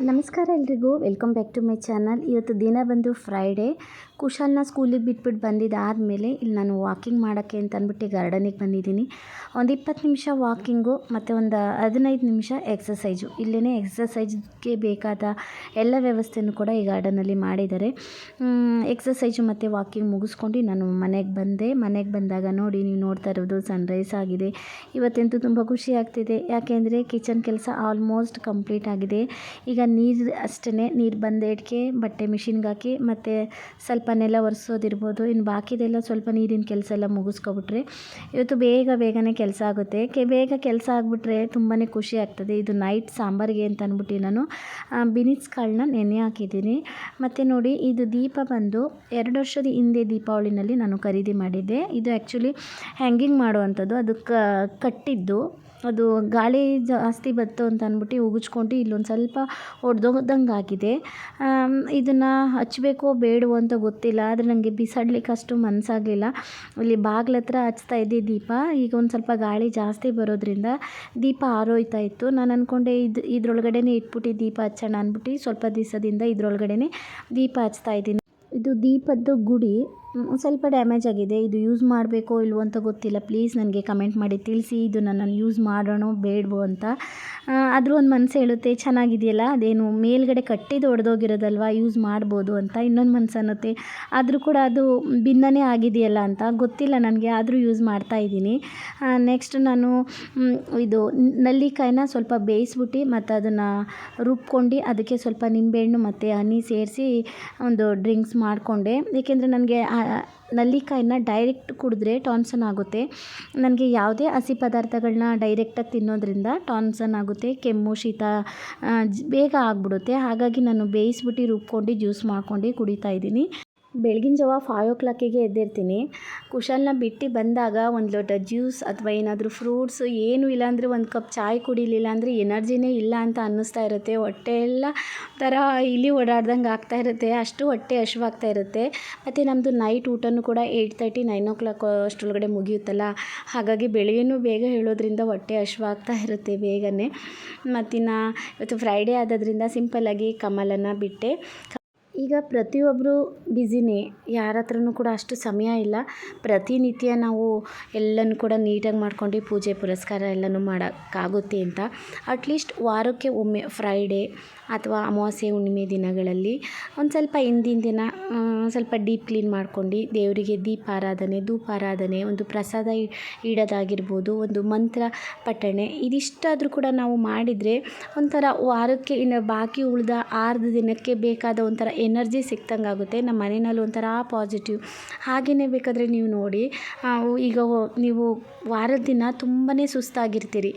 ನಮಸ್ಕಾರ ಎಲ್ರಿಗೂ welcome back to my channel ಇವತ್ತು ದಿನ ಬಂದು ಫ್ರೈಡೇ ಕುಶಾಲ್ನ ಸ್ಕೂಲಿಗೆ ಬಿಟ್ಬಿಟ್ಟು ಬಂದಿದ್ದಾದಮೇಲೆ ಇಲ್ಲಿ ನಾನು ವಾಕಿಂಗ್ ಮಾಡೋಕ್ಕೆ ಅಂತ ಅಂದ್ಬಿಟ್ಟು ಗಾರ್ಡನಿಗೆ ಬಂದಿದ್ದೀನಿ. ಒಂದು ಇಪ್ಪತ್ತು ನಿಮಿಷ ವಾಕಿಂಗು ಮತ್ತು ಒಂದು ಹದಿನೈದು ನಿಮಿಷ ಎಕ್ಸಸೈಜು ಇಲ್ಲೇ ಎಕ್ಸಸೈಜ್ಗೆ ಬೇಕಾದ ಎಲ್ಲ ವ್ಯವಸ್ಥೆಯನ್ನು ಕೂಡ ಈ ಗಾರ್ಡನಲ್ಲಿ ಮಾಡಿದ್ದಾರೆ. ಎಕ್ಸಸೈಜು ಮತ್ತು ವಾಕಿಂಗ್ ಮುಗಿಸ್ಕೊಂಡು ನಾನು ಮನೆಗೆ ಬಂದೆ. ಮನೆಗೆ ಬಂದಾಗ ನೋಡಿ ನೀವು ನೋಡ್ತಾ ಇರೋದು ಸನ್ರೈಸ್ ಆಗಿದೆ. ಇವತ್ತಂತೂ ತುಂಬ ಖುಷಿ ಆಗ್ತಿದೆ. ಯಾಕೆಂದರೆ ಕಿಚನ್ ಕೆಲಸ ಆಲ್ಮೋಸ್ಟ್ ಕಂಪ್ಲೀಟ್ ಆಗಿದೆ. ಈಗ ನೀರು ಅಷ್ಟೇ ನೀರು ಬಂದೇಟ್ಗೆ ಬಟ್ಟೆ ಮಿಷಿನ್ಗೆ ಹಾಕಿ ಮತ್ತು ಸ್ವಲ್ಪ ನೆಲ ಒರೆಸೋದಿರ್ಬೋದು. ಇನ್ನು ಬಾಕಿದೆಲ್ಲ ಸ್ವಲ್ಪ ನೀರಿನ ಕೆಲಸ ಎಲ್ಲ ಮುಗಿಸ್ಕೊಬಿಟ್ರೆ ಇವತ್ತು ಬೇಗ ಬೇಗನೆ ಕೆಲಸ ಆಗುತ್ತೆ. ಕೆ, ಬೇಗ ಕೆಲಸ ಆಗಿಬಿಟ್ರೆ ತುಂಬಾ ಖುಷಿ ಆಗ್ತದೆ. ಇದು ನೈಟ್ ಸಾಂಬಾರಿಗೆ ಅಂತ ಅಂದ್ಬಿಟ್ಟು ನಾನು ಬಿನಿಸ್ ಕಾಳನ್ನ ನೆನೆ ಹಾಕಿದ್ದೀನಿ. ಮತ್ತು ನೋಡಿ, ಇದು ದೀಪ ಬಂದು ಎರಡು ವರ್ಷದ ಹಿಂದೆ ದೀಪಾವಳಿನಲ್ಲಿ ನಾನು ಖರೀದಿ ಮಾಡಿದ್ದೆ. ಇದು ಆ್ಯಕ್ಚುಲಿ ಹ್ಯಾಂಗಿಂಗ್ ಮಾಡುವಂಥದ್ದು. ಅದು ಕಟ್ಟಿದ್ದು. ಅದು ಗಾಳಿ ಜಾಸ್ತಿ ಬತ್ತು ಅಂತ ಅಂದ್ಬಿಟ್ಟು ಉಗುಚ್ಕೊಂಡು ಇಲ್ಲೊಂದು ಸ್ವಲ್ಪ ಒಡೆದೋದಂಗೆ ಆಗಿದೆ. ಇದನ್ನು ಹಚ್ಚಬೇಕೋ ಬೇಡವೋ ಅಂತ ಗೊತ್ತಿಲ್ಲ, ಆದರೆ ನನಗೆ ಬಿಸಾಡ್ಲಿಕ್ಕೆ ಅಷ್ಟು ಮನಸ್ಸಾಗಲಿಲ್ಲ ಇಲ್ಲಿ ಬಾಗ್ಲ ಹತ್ರ ಹಚ್ತಾ ಇದ್ದೆ ದೀಪ. ಈಗ ಒಂದು ಸ್ವಲ್ಪ ಗಾಳಿ ಜಾಸ್ತಿ ಬರೋದ್ರಿಂದ ದೀಪ ಆರೋಯ್ತಾ ಇತ್ತು. ನಾನು ಅಂದ್ಕೊಂಡೆ ಇದು, ಇದ್ರೊಳಗಡೆನೇ ಇಟ್ಬಿಟ್ಟು ದೀಪ ಹಚ್ಚೋಣ ಅಂದ್ಬಿಟ್ಟು ಸ್ವಲ್ಪ ದಿವಸದಿಂದ ಇದ್ರೊಳಗಡೆ ದೀಪ ಹಚ್ತಾ ಇದ್ದೀನಿ. ಇದು ದೀಪದ್ದು ಗುಡಿ. ಸ್ವಲ್ಪ ಡ್ಯಾಮೇಜ್ ಆಗಿದೆ. ಇದು ಯೂಸ್ ಮಾಡಬೇಕೋ ಇಲ್ವೋ ಅಂತ ಗೊತ್ತಿಲ್ಲ. ಪ್ಲೀಸ್ ನನಗೆ ಕಮೆಂಟ್ ಮಾಡಿ. ತಿಳಿಸಿ ಇದು ನಾನು ಯೂಸ್ ಮಾಡೋಣ ಬೇಡವೋ ಅಂತ. ಆದರೂ ಒಂದು ಮನಸ್ಸು ಹೇಳುತ್ತೆ, ಚೆನ್ನಾಗಿದೆಯಲ್ಲ? ಅದೇನು ಮೇಲ್ಗಡೆ ಕಟ್ಟಿದ್ದು ಒಡೆದೋಗಿರೋದಲ್ವ ಯೂಸ್ ಮಾಡ್ಬೋದು ಅಂತ ಇನ್ನೊಂದು ಮನಸ್ಸು ಅನ್ನುತ್ತೆ. ಆದರೂ ಕೂಡ ಅದು ಭಿನ್ನನೇ ಆಗಿದೆಯಲ್ಲ ಅಂತ ಗೊತ್ತಿಲ್ಲ ನನಗೆ. ಆದರೂ ಯೂಸ್ ಮಾಡ್ತಾ ಇದ್ದೀನಿ. ನೆಕ್ಸ್ಟ್ ನಾನು ಇದು ನಲ್ಲಿಕಾಯಿನ ಸ್ವಲ್ಪ ಬೇಯಿಸ್ಬಿಟ್ಟು ಮತ್ತು ಅದನ್ನು ರುಬ್ಕೊಂಡು ಅದಕ್ಕೆ ಸ್ವಲ್ಪ ನಿಂಬೆಹಣ್ಣು ಮತ್ತು ಹನಿ ಸೇರಿಸಿ ಒಂದು ಡ್ರಿಂಕ್ಸ್ ಮಾಡಿಕೊಂಡೆ. ಏಕೆಂದರೆ ನನಗೆ ನಲ್ಲಿಕಾಯಿನ ಡೈರೆಕ್ಟ್ ಕುಡಿದ್ರೆ ಟಾನ್ಸನ್ ಆಗುತ್ತೆ. ನನಗೆ ಯಾವುದೇ ಹಸಿ ಪದಾರ್ಥಗಳನ್ನ ಡೈರೆಕ್ಟಾಗಿ ತಿನ್ನೋದ್ರಿಂದ ಟಾನ್ಸನ್ ಆಗುತ್ತೆ. ಕೆಮ್ಮು, ಶೀತ ಬೇಗ ಆಗಿಬಿಡುತ್ತೆ. ಹಾಗಾಗಿ ನಾನು ಬೇಯಿಸ್ಬಿಟ್ಟು ರುಬ್ಕೊಂಡು ಜ್ಯೂಸ್ ಮಾಡ್ಕೊಂಡು ಕುಡಿತಾ ಇದ್ದೀನಿ. ಬೆಳಗಿನ ಜಾವ ಫೈವ್ ಓ ಕ್ಲಾಕಿಗೆ ಎದ್ದಿರ್ತೀನಿ ಕುಶಲ್ನ ಬಿಟ್ಟು ಬಂದಾಗ ಒಂದು ಲೋಟ ಜ್ಯೂಸ್ ಅಥವಾ ಏನಾದರೂ ಫ್ರೂಟ್ಸ್, ಏನೂ ಇಲ್ಲ ಅಂದರೆ ಒಂದು ಕಪ್ ಚಾಯ್ ಕುಡಿಲಿಲ್ಲ ಅಂದರೆ ಎನರ್ಜಿನೇ ಇಲ್ಲ ಅಂತ ಅನ್ನಿಸ್ತಾ ಇರುತ್ತೆ. ಹೊಟ್ಟೆ ಎಲ್ಲ ಥರ ಇಲಿ ಓಡಾಡ್ದಂಗೆ ಆಗ್ತಾ ಇರುತ್ತೆ. ಅಷ್ಟು ಹೊಟ್ಟೆ ಹಶ್ವಾಗ್ತಾ ಇರುತ್ತೆ. ಮತ್ತು ನಮ್ಮದು ನೈಟ್ ಊಟನೂ ಕೂಡ eight thirty nine o'clock ಅಷ್ಟರೊಳಗಡೆ ಮುಗಿಯುತ್ತಲ್ಲ. ಹಾಗಾಗಿ ಬೆಳಗ್ಗೆನೂ ಬೇಗ ಹೇಳೋದ್ರಿಂದ ಹೊಟ್ಟೆ ಹಶ್ವಾಗ್ತಾ ಇರುತ್ತೆ ಬೇಗನೆ. ಮತ್ತಿನ್ನು ಇವತ್ತು ಫ್ರೈಡೇ ಆದ್ದರಿಂದ ಸಿಂಪಲ್ಲಾಗಿ ಕಮಲನ್ನು ಬಿಟ್ಟೆ. ಈಗ ಪ್ರತಿಯೊಬ್ಬರು ಬಿಝಿನೇ ಯಾರ ಹತ್ರನೂ ಕೂಡ ಅಷ್ಟು ಸಮಯ ಇಲ್ಲ. ಪ್ರತಿನಿತ್ಯ ನಾವು ಎಲ್ಲನೂ ಕೂಡ ನೀಟಾಗಿ ಮಾಡ್ಕೊಂಡು ಪೂಜೆ ಪುರಸ್ಕಾರ ಎಲ್ಲನೂ ಮಾಡೋಕ್ಕಾಗುತ್ತೆ ಅಂತ. ಅಟ್ಲೀಸ್ಟ್ ವಾರಕ್ಕೆ ಒಮ್ಮೆ ಫ್ರೈಡೇ ಅಥವಾ ಅಮಾವಾಸ್ಯೆ ಹುಣ್ಣಿಮೆ ದಿನಗಳಲ್ಲಿ ಒಂದು ಸ್ವಲ್ಪ ಹಿಂದಿನ ದಿನ ಸ್ವಲ್ಪ ಡೀಪ್ ಕ್ಲೀನ್ ಮಾಡ್ಕೊಂಡು ದೇವರಿಗೆ ದೀಪಾರಾಧನೆ, ಧೂಪಾರಾಧನೆ, ಒಂದು ಪ್ರಸಾದ ಇಡೋದಾಗಿರ್ಬೋದು, ಒಂದು ಮಂತ್ರ ಪಠಣೆ ಇದಿಷ್ಟಾದರೂ ಕೂಡ ನಾವು ಮಾಡಿದರೆ ಒಂಥರ ವಾರಕ್ಕೆ ಇನ್ನು ಬಾಕಿ ಉಳಿದ ಆರು ದಿನಕ್ಕೆ ಬೇಕಾದ ಒಂಥರ ಎನರ್ಜಿ ಸಿಕ್ತಂಗೆ ಆಗುತ್ತೆ ನಮ್ಮ ಮನೆಯಲ್ಲಿ ಒಂಥರ ಪಾಸಿಟಿವ್. ಹಾಗೆಯೇ ಬೇಕಾದರೆ ನೀವು ನೋಡಿ ಈಗ ನೀವು ವಾರದ ದಿನ ತುಂಬಾ ಸುಸ್ತಾಗಿರ್ತೀರಿ.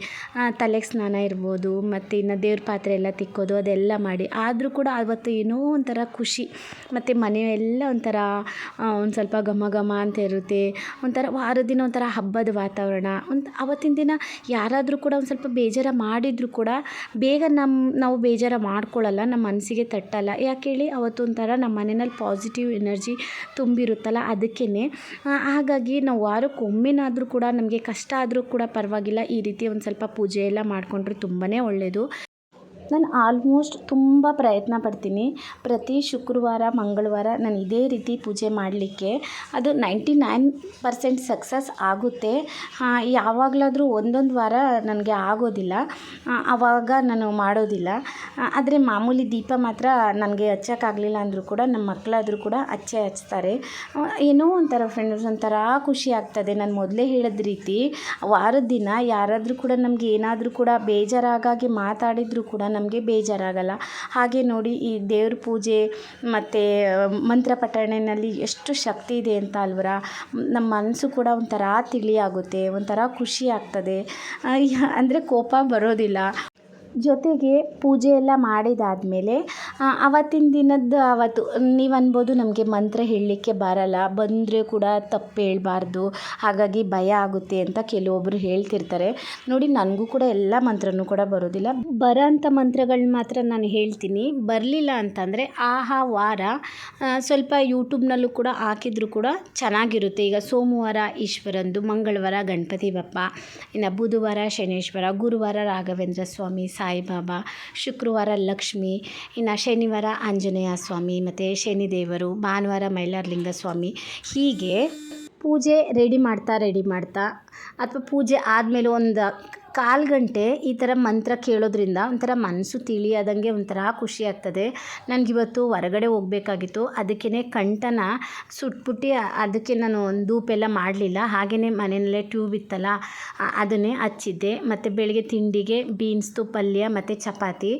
ತಲೆಗೆ ಸ್ನಾನ ಇರ್ಬೋದು, ಮತ್ತು ಇನ್ನು ದೇವ್ರ ಪಾತ್ರೆ ಎಲ್ಲ ತಿಕ್ಕೋದು ಅದೆಲ್ಲ ಮಾಡಿ. ಆದರೂ ಕೂಡ ಆವತ್ತು ಏನೋ ಒಂಥರ ಖುಷಿ. ಮತ್ತು ಮನೆಯೆಲ್ಲ ಎಲ್ಲ ಒಂಥರ ಒಂದು ಸ್ವಲ್ಪ ಘಮ ಘಮ ಅಂತ ಇರುತ್ತೆ. ಒಂಥರ ವಾರದ ದಿನ ಒಂಥರ ಹಬ್ಬದ ವಾತಾವರಣ. ಒಂದು ಆವತ್ತಿನ ದಿನ ಯಾರಾದರೂ ಕೂಡ ಒಂದು ಸ್ವಲ್ಪ ಬೇಜಾರು ಮಾಡಿದರೂ ಕೂಡ ಬೇಗ ನಮ್ಮ ನಾವು ಬೇಜಾರು ಮಾಡ್ಕೊಳ್ಳಲ್ಲ ನಮ್ಮ ಮನಸ್ಸಿಗೆ ತಟ್ಟಲ್ಲ. ಯಾಕೆ ಅವತ್ತು ಒಂಥರ ನಮ್ಮ ಮನೆಯಲ್ಲಿ ಪಾಸಿಟಿವ್ ಎನರ್ಜಿ ತುಂಬಿರುತ್ತಲ್ಲ ಅದಕ್ಕೇ ಹಾಗಾಗಿ ನಾವು ವಾರಕ್ಕೆ ಒಮ್ಮೆನಾದರೂ ಕೂಡ ನಮಗೆ ಕಷ್ಟ ಆದರೂ ಕೂಡ ಪರವಾಗಿಲ್ಲ. ಈ ರೀತಿ ಒಂದು ಸ್ವಲ್ಪ ಪೂಜೆ ಎಲ್ಲ ಮಾಡಿಕೊಂಡ್ರೆ ತುಂಬಾ ಒಳ್ಳೆಯದು ನಾನು ಆಲ್ಮೋಸ್ಟ್ ತುಂಬ ಪ್ರಯತ್ನ ಪಡ್ತೀನಿ. ಪ್ರತಿ ಶುಕ್ರವಾರ, ಮಂಗಳವಾರ ನಾನು ಇದೇ ರೀತಿ ಪೂಜೆ ಮಾಡಲಿಕ್ಕೆ. ಅದು ನೈಂಟಿ ನೈನ್ ಪರ್ಸೆಂಟ್ ಸಕ್ಸಸ್ ಆಗುತ್ತೆ ಯಾವಾಗಲಾದರೂ ಒಂದೊಂದು ವಾರ ನನಗೆ ಆಗೋದಿಲ್ಲ. ಆವಾಗ ನಾನು ಮಾಡೋದಿಲ್ಲ. ಆದರೆ ಮಾಮೂಲಿ ದೀಪ ಮಾತ್ರ ನನಗೆ ಹಚ್ಚೋಕ್ಕಾಗಲಿಲ್ಲ ಅಂದರೂ ಕೂಡ ನಮ್ಮ ಮಕ್ಕಳಾದರೂ ಕೂಡ ಹಚ್ಚೆ ಹಚ್ತಾರೆ. ಏನೋ ಒಂಥರ ಫ್ರೆಂಡ್ಸ್ ಒಂಥರ ಖುಷಿ ಆಗ್ತದೆ. ನಾನು ಮೊದಲೇ ಹೇಳಿದ ರೀತಿ ವಾರದ ದಿನ ಯಾರಾದರೂ ಕೂಡ ನಮಗೆ ಏನಾದರೂ ಕೂಡ ಬೇಜಾರಾಗಾಗಿ ಮಾತಾಡಿದರೂ ಕೂಡ ನಮಗೆ ಬೇಜಾರಾಗಲ್ಲ. ಹಾಗೆ ನೋಡಿ ಈ ದೇವ್ರ ಪೂಜೆ ಮತ್ತು ಮಂತ್ರ ಪಠಣೆಯಲ್ಲಿ ಎಷ್ಟು ಶಕ್ತಿ ಇದೆ ಅಂತ ಅಲ್ವರ? ನಮ್ಮ ಮನಸ್ಸು ಕೂಡ ಒಂಥರ ತಿಳಿ ಆಗುತ್ತೆ, ಒಂಥರ ಖುಷಿ ಆಗ್ತದೆ. ಅಂದರೆ ಕೋಪ ಬರೋದಿಲ್ಲ. ಜೊತೆಗೆ ಪೂಜೆ ಎಲ್ಲ ಮಾಡಿದಾದಮೇಲೆ ಅವತ್ತಿನ ದಿನದ್ದು ಆವತ್ತು ನೀವು ಅನ್ಬೋದು ನಮಗೆ ಮಂತ್ರ ಹೇಳಲಿಕ್ಕೆ ಬರಲ್ಲ. ಬಂದರೆ ಕೂಡ ತಪ್ಪು ಹೇಳ್ಬಾರ್ದು. ಹಾಗಾಗಿ ಭಯ ಆಗುತ್ತೆ ಅಂತ ಕೆಲವೊಬ್ಬರು ಹೇಳ್ತಿರ್ತಾರೆ. ನೋಡಿ, ನನಗೂ ಕೂಡ ಎಲ್ಲ ಮಂತ್ರನೂ ಕೂಡ ಬರೋದಿಲ್ಲ. ಬರೋ ಅಂಥ ಮಂತ್ರಗಳನ್ನ ಮಾತ್ರ ನಾನು ಹೇಳ್ತೀನಿ. ಬರಲಿಲ್ಲ ಅಂತಂದರೆ, ಆಹಾ ವಾರ ಸ್ವಲ್ಪ ಯೂಟ್ಯೂಬ್ನಲ್ಲೂ ಕೂಡ ಹಾಕಿದ್ರು ಕೂಡ ಚೆನ್ನಾಗಿರುತ್ತೆ. ಈಗ ಸೋಮವಾರ ಈಶ್ವರಂದು, ಮಂಗಳವಾರ ಗಣಪತಿ ಬಪ್ಪ, ಇನ್ನು ಬುಧವಾರ ಶನೇಶ್ವರ, ಗುರುವಾರ ರಾಘವೇಂದ್ರ ಸ್ವಾಮಿ ಸಾಯಿಬಾಬಾ, ಶುಕ್ರವಾರ ಲಕ್ಷ್ಮಿ, ಇನ್ನು ಶನಿವಾರ ಆಂಜನೇಯ ಸ್ವಾಮಿ, ಮತ್ತು ಶನಿದೇವರು, ಭಾನುವಾರ ಮೈಲಾರಲಿಂಗ ಸ್ವಾಮಿ ಹೀಗೆ ಪೂಜೆ ರೆಡಿ ಮಾಡ್ತಾ ರೆಡಿ ಮಾಡ್ತಾ, ಅಥವಾ ಪೂಜೆ ಆದಮೇಲೆ ಒಂದು ಕಾಲು ಗಂಟೆ ಈ ಥರ ಮಂತ್ರ ಕೇಳೋದ್ರಿಂದ ಒಂಥರ ಮನಸ್ಸು ತಿಳಿಯಾದಂಗೆ ಒಂಥರ ಖುಷಿ ಆಗ್ತದೆ. ನನಗಿವತ್ತು ಹೊರಗಡೆ ಹೋಗಬೇಕಾಗಿತ್ತು. ಅದಕ್ಕೇ ಕಂಠನ ಸುಟ್ಬಿಟ್ಟು ಅದಕ್ಕೆ ನಾನು ಒಂದು ಧೂಪೆಲ್ಲ ಮಾಡಲಿಲ್ಲ. ಹಾಗೆಯೇ ಮನೆಯಲ್ಲೇ ಟ್ಯೂಬ್ ಇತ್ತಲ್ಲ ಅದನ್ನೇ ಹಚ್ಚಿದ್ದೆ. ಮತ್ತು ಬೆಳಗ್ಗೆ ತಿಂಡಿಗೆ ಬೀನ್ಸ್ದು ಪಲ್ಯ ಮತ್ತು ಚಪಾತಿ.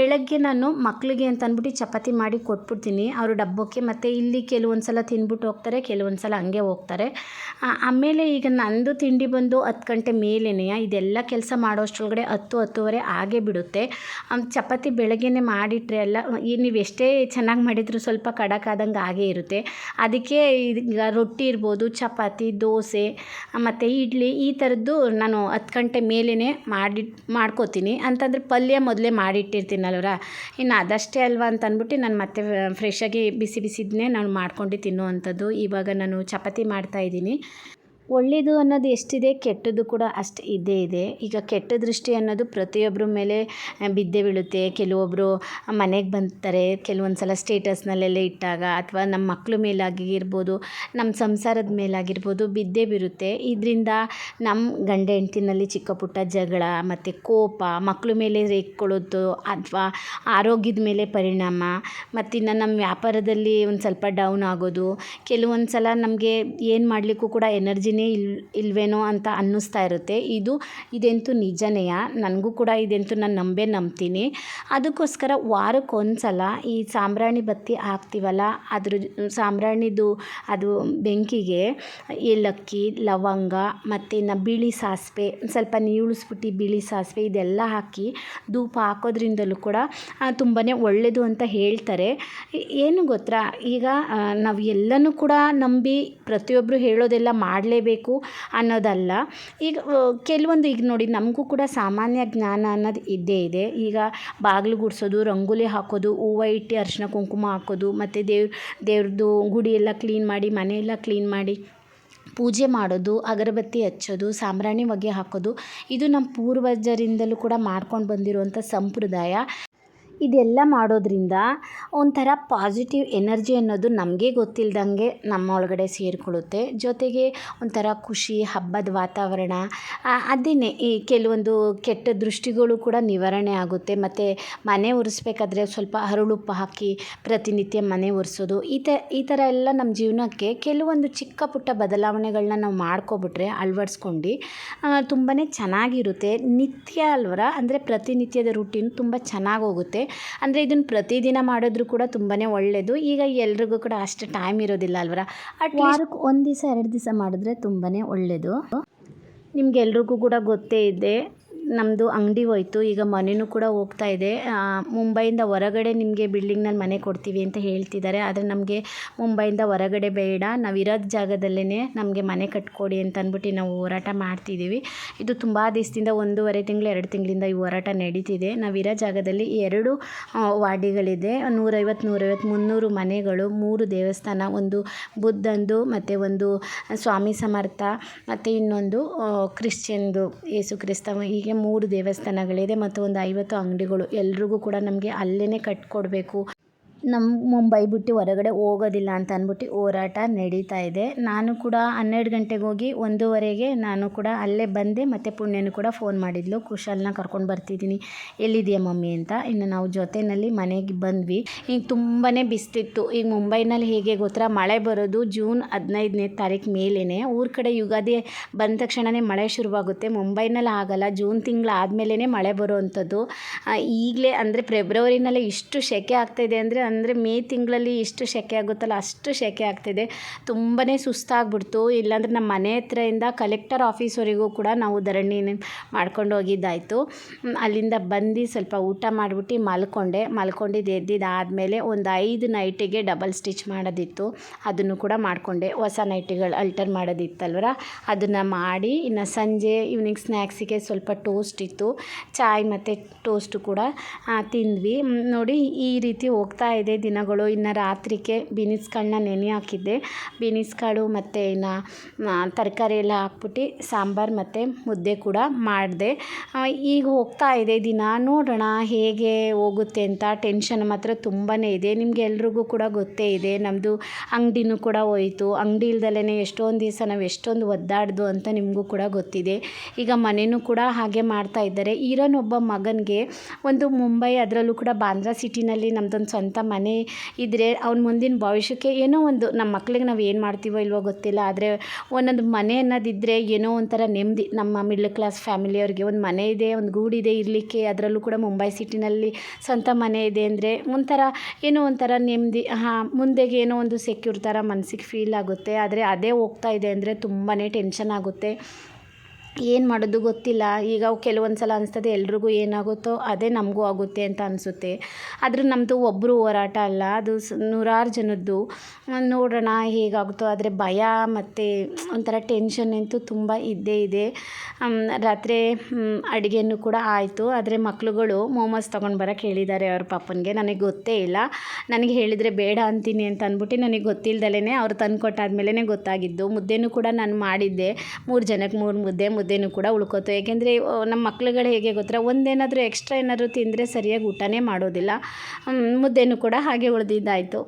ಬೆಳಗ್ಗೆ ನಾನು ಮಕ್ಕಳಿಗೆ ಅಂತ ಅಂದ್ಬಿಟ್ಟು ಚಪಾತಿ ಮಾಡಿ ಕೊಟ್ಬಿಡ್ತೀನಿ. ಅವರು ಡಬ್ಬಕ್ಕೆ ಮತ್ತು ಇಲ್ಲಿ ಕೆಲವೊಂದು ಸಲ ತಿಂದ್ಬಿಟ್ಟು ಹೋಗ್ತಾರೆ ಕೆಲವೊಂದು ಸಲ ಹಂಗೆ ಹೋಗ್ತಾರೆ. ಆಮೇಲೆ ಈಗ ನಂದು ತಿಂಡಿ ಬಂದು ಹತ್ತು ಗಂಟೆ ಮೇಲೇನೆಯ? ಇದೆಲ್ಲ ಕೆಲಸ ಮಾಡೋಷ್ಟ್ರೊಳಗಡೆ ಹತ್ತು ಹತ್ತುವರೆ ಆಗೇ ಬಿಡುತ್ತೆ. ಚಪಾತಿ ಬೆಳಗ್ಗೆನೇ ಮಾಡಿಟ್ರೆ ಅಲ್ಲ ನೀವು ಎಷ್ಟೇ ಚೆನ್ನಾಗಿ ಮಾಡಿದರೂ ಸ್ವಲ್ಪ ಕಡಕಾದಂಗೆ ಆಗೇ ಇರುತ್ತೆ. ಅದಕ್ಕೆ ಈಗ ರೊಟ್ಟಿ ಇರ್ಬೋದು, ಚಪಾತಿ, ದೋಸೆ, ಮತ್ತು ಇಡ್ಲಿ ಈ ಥರದ್ದು ನಾನು ಹತ್ತು ಗಂಟೆ ಮೇಲೇ ಮಾಡಿ, ಮಾಡ್ಕೋತೀನಿ. ಅಂತಂದರೆ ಪಲ್ಯ ಮೊದಲೇ ಮಾಡಿಟ್ಟಿರ್ತೀನಲ್ವರ ಇನ್ನು ಅದಷ್ಟೇ ಅಲ್ವಾ ಅಂತ ಅಂದ್ಬಿಟ್ಟು ನಾನು ಮತ್ತೆ ಫ್ರೆಶಾಗಿ ಬಿಸಿ ಬಿಸಿದನ್ನೇ ನಾನು ಮಾಡ್ಕೊಂಡು ತಿನ್ನುವಂಥದ್ದು. ಇವಾಗ ನಾನು ಚಪಾತಿ ಮಾಡ್ತಾಯಿದ್ದೀನಿ ಒಳ್ಳೆಯದು ಅನ್ನೋದು ಎಷ್ಟಿದೆ, ಕೆಟ್ಟದ್ದು ಕೂಡ ಅಷ್ಟು ಇದ್ದೇ ಇದೆ. ಈಗ ಕೆಟ್ಟ ದೃಷ್ಟಿ ಅನ್ನೋದು ಪ್ರತಿಯೊಬ್ಬರ ಮೇಲೆ ಬಿದ್ದೆ ಬೀಳುತ್ತೆ. ಕೆಲವೊಬ್ಬರು ಮನೆಗೆ ಬಂತಾರೆ, ಕೆಲವೊಂದು ಸಲ ಸ್ಟೇಟಸ್ನಲ್ಲೆಲ್ಲ ಇಟ್ಟಾಗ ಅಥವಾ ನಮ್ಮ ಮಕ್ಕಳ ಮೇಲಾಗಿರ್ಬೋದು ನಮ್ಮ ಸಂಸಾರದ ಮೇಲಾಗಿರ್ಬೋದು ಬಿದ್ದೇ ಬೀರುತ್ತೆ. ಇದರಿಂದ ನಮ್ಮ ಗಂಡ ಹೆಂಡ್ತಿನಲ್ಲಿ ಚಿಕ್ಕ ಪುಟ್ಟ ಜಗಳ ಮತ್ತು ಕೋಪ ಮಕ್ಕಳ ಮೇಲೆ ರೇಗ್ಕೊಳ್ಳೋದು ಅಥವಾ ಆರೋಗ್ಯದ ಮೇಲೆ ಪರಿಣಾಮ ಮತ್ತಿನ್ನು ನಮ್ಮ ವ್ಯಾಪಾರದಲ್ಲಿ ಒಂದು ಸ್ವಲ್ಪ ಡೌನ್ ಆಗೋದು, ಕೆಲವೊಂದು ಸಲ ನಮಗೆ ಏನು ಮಾಡಲಿಕ್ಕೂ ಕೂಡ ಎನರ್ಜಿನೇ ಇಲ್, ಇಲ್ವೇನೋ ಅಂತ ಅನ್ನಿಸ್ತಾ ಇರುತ್ತೆ. ಇದು ಇದಂತೂ ನಿಜನೆಯ? ನನಗೂ ಕೂಡ ಇದಂತೂ ನಾನು ನಂಬೇ ನಂಬ್ತೀನಿ. ಅದಕ್ಕೋಸ್ಕರ ವಾರಕ್ಕೊಂದು ಸಲ ಈ ಸಾಂಬ್ರಾಣಿ ಬತ್ತಿ ಹಾಕ್ತೀವಲ್ಲ, ಅದ್ರ ಸಾಂಬ್ರಾಣಿದು ಅದು ಬೆಂಕಿಗೆ ಏಲಕ್ಕಿ, ಲವಂಗ ಮತ್ತು ಬಿಳಿ ಸಾಸಿವೆ, ಸ್ವಲ್ಪ ನೀಳಿಸ್ಬಿಟ್ಟು ಬಿಳಿ ಸಾಸಿವೆ ಇದೆಲ್ಲ ಹಾಕಿ ಧೂಪ ಹಾಕೋದ್ರಿಂದಲೂ ಕೂಡ ತುಂಬಾ ಒಳ್ಳೆಯದು ಅಂತ ಹೇಳ್ತಾರೆ. ಏನು ಗೊತ್ತಾ? ಈಗ ನಾವು ಎಲ್ಲನೂ ಕೂಡ ನಂಬಿ ಪ್ರತಿಯೊಬ್ಬರು ಹೇಳೋದೆಲ್ಲ ಮಾಡಲೇಬೇಕು ಅನ್ನೋದಲ್ಲ. ಈಗ ಕೆಲವೊಂದು ಈಗ ನೋಡಿ ನಮಗೂ ಕೂಡ ಸಾಮಾನ್ಯ ಜ್ಞಾನ ಅನ್ನೋದು ಇದ್ದೇ ಇದೆ. ಈಗ ಬಾಗಿಲು ಗುಡಿಸೋದು, ರಂಗೋಲಿ ಹಾಕೋದು, ಹೂವು ಇಟ್ಟು ಅರಿಶಿನ ಕುಂಕುಮ ಹಾಕೋದು, ಮತ್ತು ದೇವ್ರ ದೇವ್ರದ್ದು ಗುಡಿ ಎಲ್ಲ ಕ್ಲೀನ್ ಮಾಡಿ ಮನೆಯೆಲ್ಲ ಕ್ಲೀನ್ ಮಾಡಿ ಪೂಜೆ ಮಾಡೋದು, ಅಗರಬತ್ತಿ ಹಚ್ಚೋದು, ಸಾಂಬ್ರಾಣಿ ಹೊಗೆ ಹಾಕೋದು, ಇದು ನಮ್ಮ ಪೂರ್ವಜರಿಂದಲೂ ಕೂಡ ಮಾಡ್ಕೊಂಡು ಬಂದಿರುವಂಥ ಸಂಪ್ರದಾಯ. ಇದೆಲ್ಲ ಮಾಡೋದ್ರಿಂದ ಒಂಥರ ಪಾಸಿಟಿವ್ ಎನರ್ಜಿ ಅನ್ನೋದು ನಮಗೆ ಗೊತ್ತಿಲ್ದಂಗೆ ನಮ್ಮ ಒಳಗಡೆ ಸೇರಿಕೊಳ್ಳುತ್ತೆ. ಜೊತೆಗೆ ಒಂಥರ ಖುಷಿ, ಹಬ್ಬದ ವಾತಾವರಣ ಅದೇ ಈ ಕೆಲವೊಂದು ಕೆಟ್ಟ ದೃಷ್ಟಿಗಳು ಕೂಡ ನಿವಾರಣೆ ಆಗುತ್ತೆ. ಮತ್ತು ಮನೆ ಒರೆಸ್ಬೇಕಾದ್ರೆ ಸ್ವಲ್ಪ ಹರಳುಪ್ಪು ಹಾಕಿ ಪ್ರತಿನಿತ್ಯ ಮನೆ ಒರೆಸೋದು, ಈ ತ, ಈ ಥರ ಎಲ್ಲ ನಮ್ಮ ಜೀವನಕ್ಕೆ ಕೆಲವೊಂದು ಚಿಕ್ಕ ಪುಟ್ಟ ಬದಲಾವಣೆಗಳನ್ನ ನಾವು ಮಾಡ್ಕೊಬಿಟ್ರೆ ಅಳವಡಿಸ್ಕೊಂಡು ತುಂಬಾ ಚೆನ್ನಾಗಿರುತ್ತೆ. ನಿತ್ಯ ಅಲ್ವರ, ಅಂದರೆ ಪ್ರತಿನಿತ್ಯದ ರೂಟೀನ್ ತುಂಬ ಚೆನ್ನಾಗಿ ಹೋಗುತ್ತೆ. ಅಂದರೆ ಇದನ್ನು ಪ್ರತಿದಿನ ಮಾಡಿದ್ರು ಕೂಡ ತುಂಬಾ ಒಳ್ಳೆಯದು ಈಗ ಎಲ್ರಿಗೂ ಕೂಡ ಅಷ್ಟು ಟೈಮ್ ಇರೋದಿಲ್ಲ ಅಲ್ವರ? ಅಟ್ ವಾರಕ್ಕೆ ಒಂದು ದಿವಸ ಎರಡು ದಿವಸ ಮಾಡಿದ್ರೆ ತುಂಬಾ ಒಳ್ಳೆಯದು ನಿಮ್ಗೆಲ್ರಿಗೂ ಕೂಡ ಗೊತ್ತೇ ಇದೆ. ನಮ್ಮದು ಅಂಗಡಿ ಹೋಯ್ತು. ಈಗ ಮನೆಯೂ ಕೂಡ ಹೋಗ್ತಾ ಇದೆ. ಮುಂಬೈಯಿಂದ ಹೊರಗಡೆ ನಿಮಗೆ ಬಿಲ್ಡಿಂಗ್ನಲ್ಲಿ ಮನೆ ಕೊಡ್ತೀವಿ ಅಂತ ಹೇಳ್ತಿದ್ದಾರೆ. ಆದರೆ ನಮಗೆ ಮುಂಬೈಯಿಂದ ಹೊರಗಡೆ ಬೇಡ. ನಾವು ಇರೋದು ಜಾಗದಲ್ಲೇ ನಮಗೆ ಮನೆ ಕಟ್ಕೊಡಿ ಅಂತ ಅಂದ್ಬಿಟ್ಟು ನಾವು ಹೋರಾಟ ಮಾಡ್ತಿದ್ದೀವಿ ಇದು ತುಂಬ ದಿವಸದಿಂದ ಒಂದೂವರೆ ತಿಂಗಳು, ಎರಡು ತಿಂಗಳಿಂದ ಈ ಹೋರಾಟ ನಡೀತಿದೆ. ನಾವು ಇರೋ ಜಾಗದಲ್ಲಿ ಎರಡು ವಾರ್ಡಿಗಳಿದೆ. ನೂರೈವತ್ತು ನೂರೈವತ್ತು ಮುನ್ನೂರು ಮನೆಗಳು, ಮೂರು ದೇವಸ್ಥಾನ, ಒಂದು ಬುದ್ಧಂದು, ಮತ್ತು ಒಂದು ಸ್ವಾಮಿ ಸಮರ್ಥ, ಮತ್ತು ಇನ್ನೊಂದು ಕ್ರಿಶ್ಚಿಯನ್ದು ಯೇಸು ಕ್ರಿಸ್ತ ಹೀಗೆ ಮೂರು ದೇವಸ್ಥಾನಗಳಿದೆ ಮತ್ತು ಒಂದು ಐವತ್ತು ಅಂಗಡಿಗಳು. ಎಲ್ರಿಗೂ ಕೂಡ ನಮಗೆ ಅಲ್ಲೇ ಕಟ್ಕೊಡ್ಬೇಕು. ನಮ್ಮ ಮುಂಬೈ ಬಿಟ್ಟು ಹೊರಗಡೆ ಹೋಗೋದಿಲ್ಲ ಅಂತ ಅಂದ್ಬಿಟ್ಟು ಹೋರಾಟ ನಡೀತಾ ಇದೆ. ನಾನು ಕೂಡ ಹನ್ನೆರಡು ಗಂಟೆಗೆ ಹೋಗಿ ಒಂದೂವರೆಗೆ ನಾನು ಕೂಡ ಅಲ್ಲೇ ಬಂದೆ, ಮತ್ತು ಪುಣ್ಯನು ಕೂಡ ಫೋನ್ ಮಾಡಿದ್ಲು. ಕುಶಾಲ್ನ ಕರ್ಕೊಂಡು ಬರ್ತಿದ್ದೀನಿ. ಎಲ್ಲಿದೆಯಾ ಮಮ್ಮಿ ಅಂತ. ಇನ್ನು ನಾವು ಜೊತೆಯಲ್ಲಿ ಮನೆಗೆ ಬಂದ್ವಿ. ಈಗ ತುಂಬಾ ಬಿಸ್ತಿತ್ತು. ಈಗ ಮುಂಬೈನಲ್ಲಿ ಹೇಗೆ ಗೊತ್ತರ ಮಳೆ ಬರೋದು ಜೂನ್ ಹದಿನೈದನೇ ತಾರೀಕು ಮೇಲೇ ಊರ ಕಡೆ ಯುಗಾದಿ ಬಂದ ತಕ್ಷಣವೇ ಮಳೆ ಶುರುವಾಗುತ್ತೆ. ಮುಂಬೈನಲ್ಲಿ ಆಗಲ್ಲ. ಜೂನ್ ತಿಂಗಳು ಆದಮೇಲೆ ಮಳೆ ಬರುವಂಥದ್ದು. ಈಗಲೇ ಅಂದರೆ ಫೆಬ್ರವರಿನಲ್ಲೇ ಇಷ್ಟು ಸೆಕೆ ಆಗ್ತಾಯಿದೆ ಅಂದರೆ ಅಂದರೆ ಮೇ ತಿಂಗಳಲ್ಲಿ ಎಷ್ಟು ಸೆಕೆ ಆಗುತ್ತಲ್ಲ ಅಷ್ಟು ಸೆಕೆ ಆಗ್ತಿದೆ. ತುಂಬಾ ಸುಸ್ತಾಗ್ಬಿಡ್ತು. ಇಲ್ಲಾಂದರೆ ನಮ್ಮ ಮನೆ ಹತ್ರದಿಂದ ಕಲೆಕ್ಟರ್ ಆಫೀಸ್ವರೆಗೂ ಕೂಡ ನಾವು ಧರಣಿ ಮಾಡ್ಕೊಂಡು ಹೋಗಿದ್ದಾಯಿತು. ಅಲ್ಲಿಂದ ಬಂದು ಸ್ವಲ್ಪ ಊಟ ಮಾಡಿಬಿಟ್ಟು ಮಲ್ಕೊಂಡೆ. ಮಲ್ಕೊಂಡಿದ್ದು ಎದ್ದಿದ್ದಾದಮೇಲೆ ಒಂದು ಐದು ನೈಟಿಗೆ ಡಬಲ್ ಸ್ಟಿಚ್ ಮಾಡೋದಿತ್ತು. ಅದನ್ನು ಕೂಡ ಮಾಡಿಕೊಂಡೆ. ಹೊಸ ನೈಟಿಗಳು ಅಲ್ಟರ್ ಮಾಡೋದಿತ್ತಲ್ವರ? ಅದನ್ನು ಮಾಡಿ ಇನ್ನು ಸಂಜೆ ಈವ್ನಿಂಗ್ ಸ್ನ್ಯಾಕ್ಸಿಗೆ ಸ್ವಲ್ಪ ಟೋಸ್ಟ್ ಇತ್ತು. ಚಾಯ್ ಮತ್ತು ಟೋಸ್ಟು ಕೂಡ ತಿಂದ್ವಿ. ನೋಡಿ ಈ ರೀತಿ ಹೋಗ್ತಾ ಇದೆ ದಿನಗಳು ಇನ್ನು ರಾತ್ರಿಗೆ ಬೀನಿಸ್ಗಳನ್ನ ನೆನೆ ಹಾಕಿದ್ದೆ. ಬೀನಿಸ್ಗಳು ಮತ್ತು ಇನ್ನು ತರಕಾರಿ ಎಲ್ಲ ಹಾಕ್ಬಿಟ್ಟು ಸಾಂಬಾರು ಮತ್ತು ಮುದ್ದೆ ಕೂಡ ಮಾಡಿದೆ. ಈಗ ಹೋಗ್ತಾ ಇದೆ ದಿನ. ನೋಡೋಣ ಹೇಗೆ ಹೋಗುತ್ತೆ ಅಂತ. ಟೆನ್ಷನ್ ಮಾತ್ರ ತುಂಬಾ ಇದೆ. ನಿಮ್ಗೆ ಎಲ್ರಿಗೂ ಕೂಡ ಗೊತ್ತೇ ಇದೆ. ನಮ್ಮದು ಅಂಗಡಿನೂ ಕೂಡ ಹೋಯಿತು. ಅಂಗಡಿ ಇಲ್ದಲೇ ಎಷ್ಟೊಂದು ದಿವಸ ನಾವು ಎಷ್ಟೊಂದು ಒದ್ದಾಡ್ದು ಅಂತ ನಿಮಗೂ ಕೂಡ ಗೊತ್ತಿದೆ. ಈಗ ಮನೆಯೂ ಕೂಡ ಹಾಗೆ ಮಾಡ್ತಾ ಇದ್ದಾರೆ. ಇರೋನೊಬ್ಬ ಮಗನಿಗೆ ಒಂದು ಮುಂಬೈ ಅದರಲ್ಲೂ ಕೂಡ ಬಾಂದ್ರಾ ಸಿಟಿನಲ್ಲಿ ನಮ್ಮದೊಂದು ಸ್ವಂತ ಮನೆ ಇದ್ದರೆ ಅವ್ನ ಮುಂದಿನ ಭವಿಷ್ಯಕ್ಕೆ ಏನೋ ಒಂದು ನಮ್ಮ ಮಕ್ಳಿಗೆ ನಾವು ಏನು ಮಾಡ್ತೀವೋ ಇಲ್ವೋ ಗೊತ್ತಿಲ್ಲ. ಆದರೆ ಒಂದೊಂದು ಮನೆ ಅನ್ನೋದಿದ್ದರೆ ಏನೋ ಒಂಥರ ನೆಮ್ಮದಿ ನಮ್ಮ ಮಿಡ್ಲ್ ಕ್ಲಾಸ್ ಫ್ಯಾಮಿಲಿಯವ್ರಿಗೆ ಒಂದು ಮನೆ ಇದೆ, ಒಂದು ಗೂಡಿದೆ ಇರಲಿಕ್ಕೆ. ಅದರಲ್ಲೂ ಕೂಡ ಮುಂಬೈ ಸಿಟಿನಲ್ಲಿ ಸ್ವಂತ ಮನೆ ಇದೆ ಅಂದರೆ ಒಂಥರ ಏನೋ ಒಂಥರ ನೆಮ್ಮದಿ ಹಾಂ, ಮುಂದೆಗೆ ಏನೋ ಒಂದು ಸೆಕ್ಯೂರ್ ಥರ ಮನಸ್ಸಿಗೆ ಫೀಲ್ ಆಗುತ್ತೆ. ಆದರೆ ಅದೇ ಹೋಗ್ತಾ ಇದೆ ಅಂದರೆ ತುಂಬಾ ಟೆನ್ಷನ್ ಆಗುತ್ತೆ. ಏನು ಮಾಡೋದು ಗೊತ್ತಿಲ್ಲ. ಈಗ ಕೆಲವೊಂದು ಸಲ ಅನಿಸ್ತದೆ, ಎಲ್ರಿಗೂ ಏನಾಗುತ್ತೋ ಅದೇ ನಮಗೂ ಆಗುತ್ತೆ ಅಂತ ಅನಿಸುತ್ತೆ. ಆದರೆ ನಮ್ಮದು ಒಬ್ಬರು ಹೋರಾಟ ಅಲ್ಲ, ಅದು ನೂರಾರು ಜನದ್ದು. ನೋಡೋಣ ಹೇಗಾಗುತ್ತೋ, ಆದರೆ ಭಯ ಮತ್ತು ಒಂಥರ ಟೆನ್ಷನ್ ಅಂತೂ ತುಂಬ ಇದ್ದೇ ಇದೆ. ರಾತ್ರಿ ಅಡುಗೆನೂ ಕೂಡ ಆಯಿತು. ಆದರೆ ಮಕ್ಳುಗಳು ಮೋಮೋಸ್ ತೊಗೊಂಡು ಬರೋಕ್ಕೆ ಹೇಳಿದ್ದಾರೆ ಅವ್ರ ಪಾಪನಿಗೆ. ನನಗೆ ಗೊತ್ತೇ ಇಲ್ಲ. ನನಗೆ ಹೇಳಿದರೆ ಬೇಡ ಅಂತೀನಿ ಅಂತ ಅಂದ್ಬಿಟ್ಟು ನನಗೆ ಗೊತ್ತಿಲ್ಲದಲೇ ಅವ್ರು ತಂದು ಕೊಟ್ಟಾದ್ಮೇಲೆ ಗೊತ್ತಾಗಿದ್ದು. ಮುದ್ದೆನೂ ಕೂಡ ನಾನು ಮಾಡಿದ್ದೆ. ಮೂರು ಜನಕ್ಕೆ ಮೂರು ಮುದ್ದೆ ಮುದ್ದೆನೂ ಕೂಡ ಉಳ್ಕೋತು. ಏಕೆಂದರೆ ನಮ್ಮ ಮಕ್ಳುಗಳು ಹೇಗೆ ಗೊತ್ತಾ, ಒಂದೇನಾದರೂ ಎಕ್ಸ್ಟ್ರಾ ಏನಾದರೂ ತಿಂದರೆ ಸರಿಯಾಗಿ ಊಟನೇ ಮಾಡೋದಿಲ್ಲ. ಮುದ್ದೆನೂ ಕೂಡ ಹಾಗೆ ಉಳಿದಿದ್ದಾಯಿತು.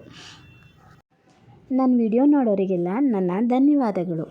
ನನ್ನ ವಿಡಿಯೋ ನೋಡೋರಿಗೆಲ್ಲ ನನ್ನ ಧನ್ಯವಾದಗಳು.